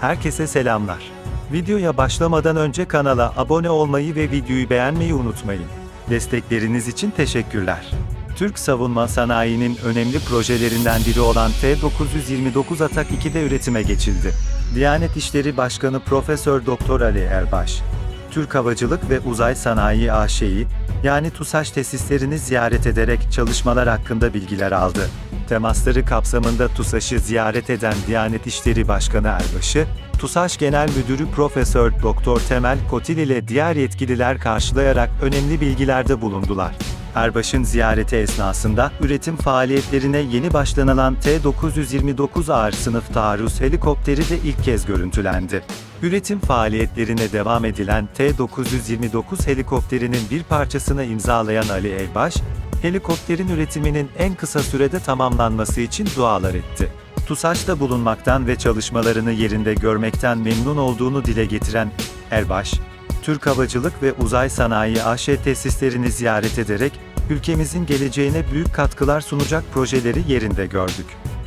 Herkese selamlar. Videoya başlamadan önce kanala abone olmayı ve videoyu beğenmeyi unutmayın. Destekleriniz için teşekkürler. Türk savunma sanayinin önemli projelerinden biri olan T-929 Atak 2'de üretime geçildi. Diyanet İşleri Başkanı Profesör Doktor Ali Erbaş, Türk Havacılık ve Uzay Sanayi AŞ'yi, yani TUSAŞ tesislerini ziyaret ederek çalışmalar hakkında bilgiler aldı. Temasları kapsamında TUSAŞ'ı ziyaret eden Diyanet İşleri Başkanı Erbaş'ı, TUSAŞ Genel Müdürü Profesör Doktor Temel Kotil ile diğer yetkililer karşılayarak önemli bilgilerde bulundular. Erbaş'ın ziyareti esnasında, üretim faaliyetlerine yeni başlanılan T-929 ağır sınıf taarruz helikopteri de ilk kez görüntülendi. Üretim faaliyetlerine devam edilen T-929 helikopterinin bir parçasını imzalayan Ali Elbaş, helikopterin üretiminin en kısa sürede tamamlanması için dualar etti. TUSAŞ'ta bulunmaktan ve çalışmalarını yerinde görmekten memnun olduğunu dile getiren Erbaş, Türk Havacılık ve Uzay Sanayi AŞ tesislerini ziyaret ederek, ülkemizin geleceğine büyük katkılar sunacak projeleri yerinde gördük.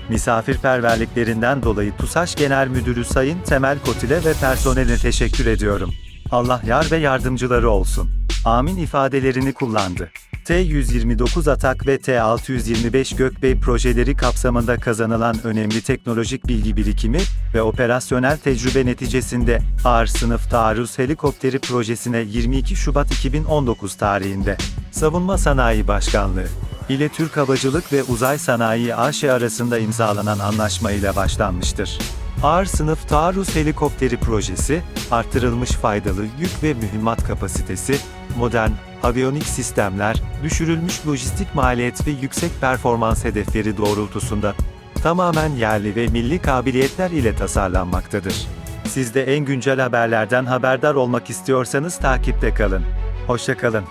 Misafirperverliklerinden dolayı TUSAŞ Genel Müdürü Sayın Temel Kotil'e ve personeline teşekkür ediyorum. Allah yar ve yardımcıları olsun. Amin ifadelerini kullandı. T-129 Atak ve T-625 Gökbey projeleri kapsamında kazanılan önemli teknolojik bilgi birikimi ve operasyonel tecrübe neticesinde ağır sınıf taarruz helikopteri projesine 22 Şubat 2019 tarihinde Savunma Sanayi Başkanlığı ile Türk Havacılık ve Uzay Sanayi AŞ arasında imzalanan anlaşma ile başlanmıştır. Ağır sınıf taarruz helikopteri projesi, artırılmış faydalı yük ve mühimmat kapasitesi, modern, aviyonik sistemler, düşürülmüş lojistik maliyet ve yüksek performans hedefleri doğrultusunda tamamen yerli ve milli kabiliyetler ile tasarlanmaktadır. Siz de en güncel haberlerden haberdar olmak istiyorsanız takipte kalın. Hoşçakalın.